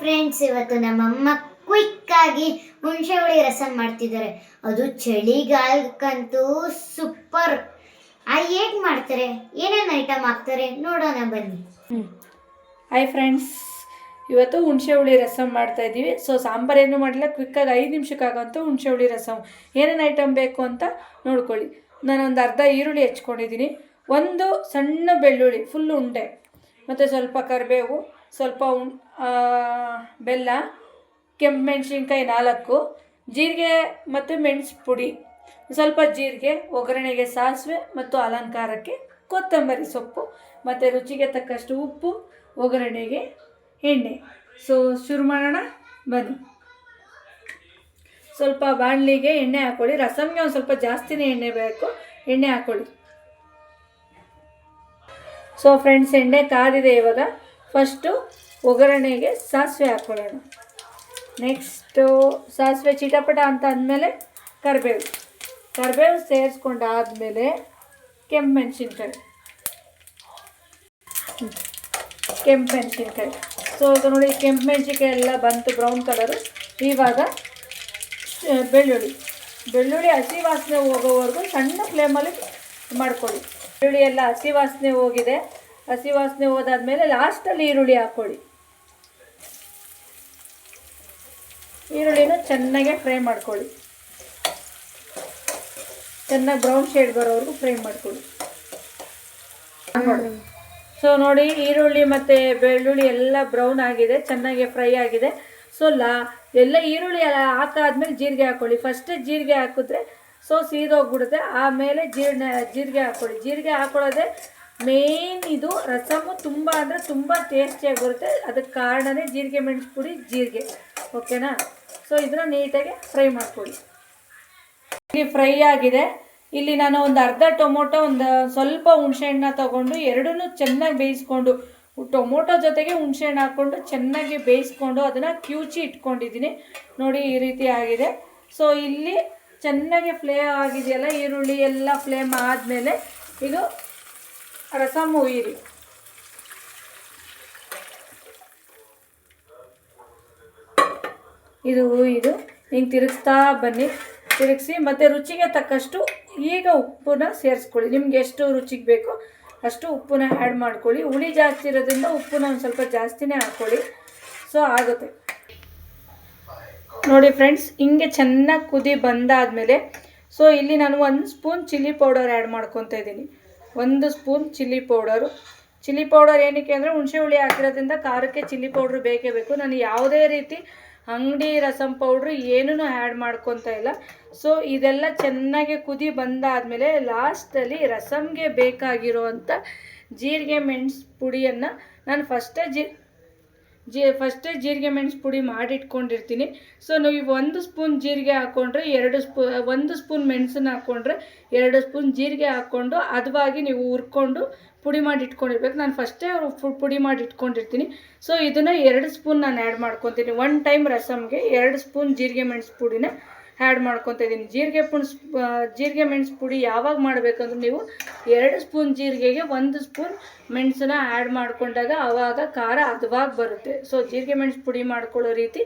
Friends ಇವತ್ತು ನಮ್ಮಮ್ಮ ಆಗಿ ಹುಣಸೆ ಹುಳಿ ರಸಂ ಮಾಡ್ತಿದ್ದಾರೆ. ಅದು ಚಳಿಗಾಲಕ್ಕಂತೂ ಸೂಪರ್ ಆ, ಹೇಗ್ ಮಾಡ್ತಾರೆ? ಏನೇನು ಐಟಮ್ ಹಾಕ್ತಾರೆ? ನೋಡೋಣ ಬನ್ನಿ. ಹಾಯ್ ಫ್ರೆಂಡ್ಸ್ ಇವತ್ತು ಹುಣಸೆ ಹುಳಿ ರಸಂ ಮಾಡ್ತಾ ಇದ್ದೀವಿ ಸೊ ಸಾಂಬಾರು ಏನು ಮಾಡಿಲ್ಲ ಕ್ವಿಕ್ಕಾಗಿ ಐದು ನಿಮಿಷಕ್ಕಾಗಂತ ಹುಣಸೆ ಹುಳಿ ರಸಂ ಏನೇನು ಐಟಮ್ ಬೇಕು ಅಂತ ನೋಡ್ಕೊಳ್ಳಿ. ನಾನೊಂದು ಅರ್ಧ ಈರುಳ್ಳಿ ಹೆಚ್ಕೊಂಡಿದ್ದೀನಿ. ಒಂದು ಸಣ್ಣ ಬೆಳ್ಳುಳ್ಳಿ ಫುಲ್ ಉಂಡೆ. ಮತ್ತು ಸ್ವಲ್ಪ ಕರಿಬೇವು. ಸ್ವಲ್ಪ ಬೆಲ್ಲ, ಕೆಂಪು ಮೆಣಸಿನ್ಕಾಯಿ ನಾಲ್ಕು, ಜೀರಿಗೆ ಮತ್ತು ಮೆಣಸು ಪುಡಿ. ಸ್ವಲ್ಪ ಜೀರಿಗೆ, ಒಗ್ಗರಣೆಗೆ ಸಾಸಿವೆ ಮತ್ತು ಅಲಂಕಾರಕ್ಕೆ ಕೊತ್ತಂಬರಿ ಸೊಪ್ಪು ಮತ್ತು ರುಚಿಗೆ ತಕ್ಕಷ್ಟು ಉಪ್ಪು, ಒಗ್ಗರಣೆಗೆ ಎಣ್ಣೆ. ಸೊ ಶುರು ಮಾಡೋಣ. ಬನ್ನಿ. ಸ್ವಲ್ಪ ಬಾಣಲಿಗೆ ಎಣ್ಣೆ ಹಾಕ್ಕೊಳ್ಳಿ ರಸಮ್ಗೆ ಒಂದು ಸ್ವಲ್ಪ ಜಾಸ್ತಿನೇ ಎಣ್ಣೆ ಬೇಕು. ಎಣ್ಣೆ ಹಾಕ್ಕೊಳ್ಳಿ ಸೊ ಫ್ರೆಂಡ್ಸ್ ಎಣ್ಣೆ ಕಾದಿದೆ ಇವಾಗ. ಫಸ್ಟು ಒಗ್ಗರಣೆಗೆ ಸಾಸಿವೆ ಹಾಕ್ಕೊಳ್ಳೋಣ ನೆಕ್ಸ್ಟು ಸಾಸಿವೆ ಚಿಟಪಟ ಅಂತ ಅಂದಮೇಲೆ ಕರಿಬೇವು. ಕರಿಬೇವು ಸೇರಿಸ್ಕೊಂಡಾದ್ಮೇಲೆ ಕೆಂಪು ಮೆಣಸಿನ್ಕಾಯಿ ಕೆಂಪು ಮೆಣಸಿನ್ಕಾಯಿ ಸೊ ಈಗ ನೋಡಿ ಕೆಂಪು ಮೆಣಸಿನ್ಕಾಯಿ ಎಲ್ಲ ಬಂತು ಬ್ರೌನ್ ಕಲರು ಇವಾಗ ಬೆಳ್ಳುಳ್ಳಿ. ಬೆಳ್ಳುಳ್ಳಿ ಹಸಿ ವಾಸನೆ ಹೋಗೋವರೆಗೂ ಸಣ್ಣ ಫ್ಲೇಮಲ್ಲಿ ಮಾಡ್ಕೊಳ್ಳಿ. ಬೆಳ್ಳುಳ್ಳಿ ಎಲ್ಲ ಹಸಿ ವಾಸನೆ ಹೋಗಿದೆ. ಹಸಿ ವಾಸನೆ ಹೋದಾದ್ಮೇಲೆ ಲಾಸ್ಟಲ್ಲಿ ಈರುಳ್ಳಿ ಹಾಕ್ಕೊಳ್ಳಿ. ಈರುಳ್ಳಿನ ಚೆನ್ನಾಗೆ ಫ್ರೈ ಮಾಡ್ಕೊಳ್ಳಿ. ಚೆನ್ನಾಗಿ ಬ್ರೌನ್ ಶೇಡ್ ಬರೋವರೆಗೂ ಫ್ರೈ ಮಾಡ್ಕೊಳ್ಳಿ. ಸೊ ನೋಡಿ ಈರುಳ್ಳಿ ಮತ್ತು ಬೆಳ್ಳುಳ್ಳಿ ಎಲ್ಲ ಬ್ರೌನ್ ಆಗಿದೆ ಚೆನ್ನಾಗಿ ಫ್ರೈ ಆಗಿದೆ. ಸೊ ಲಾ ಎಲ್ಲ ಈರುಳ್ಳಿ ಎಲ್ಲ ಹಾಕಾದ್ಮೇಲೆ ಜೀರಿಗೆ ಹಾಕ್ಕೊಳ್ಳಿ. ಫಸ್ಟ್ ಜೀರಿಗೆ ಹಾಕಿದ್ರೆ ಸೊ ಸೀದೋಗ್ಬಿಡುತ್ತೆ. ಆಮೇಲೆ ಜೀರ್ಣ ಜೀರಿಗೆ ಹಾಕ್ಕೊಳ್ಳಿ. ಜೀರಿಗೆ ಹಾಕೊಳ್ಳೋದೇ ಮೇಯ್ನ್ ಇದು ರಸಮು ತುಂಬ ಅಂದರೆ ತುಂಬ ಟೇಸ್ಟಿಯಾಗಿ ಬರುತ್ತೆ. ಅದಕ್ಕೆ ಕಾರಣನೇ ಜೀರಿಗೆ ಮೆಣಸು ಪುಡಿ ಜೀರಿಗೆ. ಓಕೆನಾ? ಸೊ ಇದನ್ನ ನೀಟಾಗಿ ಫ್ರೈ ಮಾಡ್ಕೊಳ್ಳಿ. ಇಲ್ಲಿ ಫ್ರೈ ಆಗಿದೆ. ಇಲ್ಲಿ ನಾನು ಒಂದು ಅರ್ಧ ಟೊಮೊಟೊ, ಒಂದು ಸ್ವಲ್ಪ ಹುಣಸೆಹಣ್ಣ ತೊಗೊಂಡು ಎರಡೂ ಚೆನ್ನಾಗಿ ಬೇಯಿಸ್ಕೊಂಡು, ಟೊಮೊಟೊ ಜೊತೆಗೆ ಹುಣಸೆಹಣ್ಣು ಹಾಕ್ಕೊಂಡು ಚೆನ್ನಾಗಿ ಬೇಯಿಸ್ಕೊಂಡು ಅದನ್ನು ಕ್ಯೂಚಿ ಇಟ್ಕೊಂಡಿದ್ದೀನಿ. ನೋಡಿ, ಈ ರೀತಿ ಆಗಿದೆ. ಸೊ ಇಲ್ಲಿ ಚೆನ್ನಾಗಿ ಫ್ಲೇ ಆಗಿದೆಯಲ್ಲ, ಈರುಳ್ಳಿ ಎಲ್ಲ ಫ್ಲೇಮ್ ಆದಮೇಲೆ ಇದು ರಸಮ್ ಉಯಿರಿ ಇದು ಇದು. ಹಿಂಗೆ ತಿರುಗಿಸ್ತಾ ಬನ್ನಿ. ತಿರುಗಿಸಿ ಮತ್ತು ರುಚಿಗೆ ತಕ್ಕಷ್ಟು ಈಗ ಉಪ್ಪನ್ನ ಸೇರಿಸ್ಕೊಳ್ಳಿ. ನಿಮ್ಗೆ ಎಷ್ಟು ರುಚಿಗೆ ಬೇಕೋ ಅಷ್ಟು ಉಪ್ಪನ್ನ ಆ್ಯಡ್ ಮಾಡ್ಕೊಳ್ಳಿ. ಹುಳಿ ಜಾಸ್ತಿ ಇರೋದ್ರಿಂದ ಉಪ್ಪನ್ನ ಒಂದು ಸ್ವಲ್ಪ ಜಾಸ್ತಿನೇ ಹಾಕ್ಕೊಳ್ಳಿ ಸೊ ಆಗುತ್ತೆ. ನೋಡಿ ಫ್ರೆಂಡ್ಸ್ ಹಿಂಗೆ ಚೆನ್ನಾಗಿ ಕುದಿ ಬಂದಾದಮೇಲೆ ಸೊ ಇಲ್ಲಿ ನಾನು ಒಂದು ಸ್ಪೂನ್ ಚಿಲ್ಲಿ ಪೌಡರ್ ಆ್ಯಡ್ ಮಾಡ್ಕೊತಾ ಇದ್ದೀನಿ. ಒಂದು spoon chilli powder. Chilli powder ಏನಕ್ಕೆ ಅಂದರೆ ಹುಣಸೆ ಹುಳಿ ಹಾಕಿರೋದ್ರಿಂದ ಖಾರಕ್ಕೆ ಚಿಲ್ಲಿ ಪೌಡ್ರ್ ಬೇಕೇ ಬೇಕು. ನಾನು ಯಾವುದೇ ರೀತಿ ಅಂಗಡಿ ರಸಂ ಪೌಡ್ರು ಏನೂ ಆ್ಯಡ್ ಮಾಡ್ಕೊತಾ ಇಲ್ಲ. ಸೊ, ಇದೆಲ್ಲ ಚೆನ್ನಾಗಿ ಕುದಿ ಬಂದಾದಮೇಲೆ ಲಾಸ್ಟಲ್ಲಿ ರಸಮ್ಗೆ ಬೇಕಾಗಿರುವಂಥ ಜೀರಿಗೆ ಮೆಣಸು ಪುಡಿಯನ್ನು ನಾನು ಫಸ್ಟೇ ಜೀ ಜೀ ಫಸ್ಟೇ ಜೀರಿಗೆ ಮೆಣಸು ಪುಡಿ ಮಾಡಿಟ್ಕೊಂಡಿರ್ತೀನಿ. ಸೊ ನೀವು ಒಂದು ಸ್ಪೂನ್ ಜೀರಿಗೆ ಹಾಕ್ಕೊಂಡ್ರೆ ಎರಡು ಸ್ಪೂ, ಒಂದು ಸ್ಪೂನ್ ಮೆಣಸನ್ನ ಹಾಕ್ಕೊಂಡ್ರೆ ಎರಡು ಸ್ಪೂನ್ ಜೀರಿಗೆ ಹಾಕ್ಕೊಂಡು ಹದವಾಗಿ ನೀವು ಹುರ್ಕೊಂಡು ಪುಡಿ ಮಾಡಿ ಇಟ್ಕೊಂಡಿರ್ಬೇಕು ನಾನು ಫಸ್ಟೇ ಪುಡಿ ಮಾಡಿ ಇಟ್ಕೊಂಡಿರ್ತೀನಿ ಸೊ ಇದನ್ನು ಎರಡು ಸ್ಪೂನ್ ನಾನು ಆ್ಯಡ್ ಮಾಡ್ಕೊತೀನಿ. ಒನ್ ಟೈಮ್ ರಸಮ್ಗೆ ಎರಡು ಸ್ಪೂನ್ ಜೀರಿಗೆ ಮೆಣಸು ಪುಡಿನ ಆ್ಯಡ್ ಮಾಡ್ಕೊತಾ ಇದ್ದೀನಿ ಜೀರಿಗೆ ಪುಣ್ ಜೀರಿಗೆ ಮೆಣಸು ಪುಡಿ ಯಾವಾಗ ಮಾಡಬೇಕಂದ್ರೆ ನೀವು ಎರಡು ಸ್ಪೂನ್ ಜೀರಿಗೆಗೆ ಒಂದು ಸ್ಪೂನ್ ಮೆಣಸನ್ನ ಆ್ಯಡ್ ಮಾಡಿಕೊಂಡಾಗ ಆವಾಗ ಖಾರ ಹದವಾಗಿ ಬರುತ್ತೆ. ಸೊ ಜೀರಿಗೆ ಮೆಣಸು ಪುಡಿ ಮಾಡ್ಕೊಳ್ಳೋ ರೀತಿ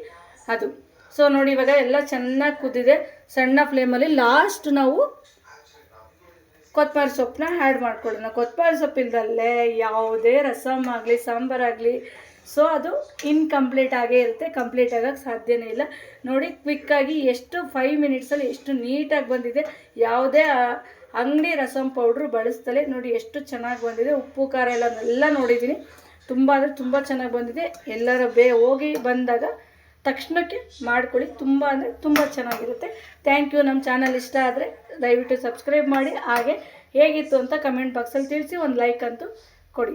ಅದು. ಸೊ ನೋಡಿ ಇವಾಗ ಎಲ್ಲ ಚೆನ್ನಾಗಿ ಕುದಿದೆ. ಸಣ್ಣ ಫ್ಲೇಮಲ್ಲಿ ಲಾಸ್ಟ್ ನಾವು ಕೊತ್ತಂಬರಿ ಸೊಪ್ಪನ್ನ ಆ್ಯಡ್ ಮಾಡ್ಕೊಳ್ಳೋಣ. ಕೊತ್ತಂಬರಿ ಸೊಪ್ಪಿಲ್ದಲ್ಲೇ ಯಾವುದೇ ರಸಮ್ ಆಗಲಿ ಸಾಂಬಾರಾಗಲಿ ಸೊ ಅದು ಇನ್ಕಂಪ್ಲೀಟ್ ಆಗೇ ಇರುತ್ತೆ ಕಂಪ್ಲೀಟ್ ಆಗೋಕ್ಕೆ ಸಾಧ್ಯನೇ ಇಲ್ಲ. ನೋಡಿ ಕ್ವಿಕ್ಕಾಗಿ ಎಷ್ಟು ಫೈವ್ ಮಿನಿಟ್ಸಲ್ಲಿ ಎಷ್ಟು ನೀಟಾಗಿ ಬಂದಿದೆ. ಯಾವುದೇ ಅಂಗಡಿ ರಸಂ ಪೌಡ್ರು ಬಳಸ್ತಲೇ ನೋಡಿ ಎಷ್ಟು ಚೆನ್ನಾಗಿ ಬಂದಿದೆ. ಉಪ್ಪು, ಖಾರ ಎಲ್ಲ ಎಲ್ಲ ನೋಡಿದ್ದೀನಿ. ತುಂಬ ಅಂದರೆ ತುಂಬ ಚೆನ್ನಾಗಿ ಬಂದಿದೆ. ಎಲ್ಲರ ಬೇ, ಹೋಗಿ ಬಂದಾಗ ತಕ್ಷಣಕ್ಕೆ ಮಾಡ್ಕೊಳ್ಳಿ. ತುಂಬ ಅಂದರೆ ತುಂಬ ಚೆನ್ನಾಗಿರುತ್ತೆ. ಥ್ಯಾಂಕ್ ಯು ನಮ್ಮ ಚಾನಲ್ ಇಷ್ಟ ಆದರೆ ದಯವಿಟ್ಟು ಸಬ್ಸ್ಕ್ರೈಬ್ ಮಾಡಿ. ಹಾಗೆ ಹೇಗಿತ್ತು ಅಂತ ಕಮೆಂಟ್ ಬಾಕ್ಸಲ್ಲಿ ತಿಳಿಸಿ, ಒಂದು ಲೈಕ್ ಅಂತೂ ಕೊಡಿ.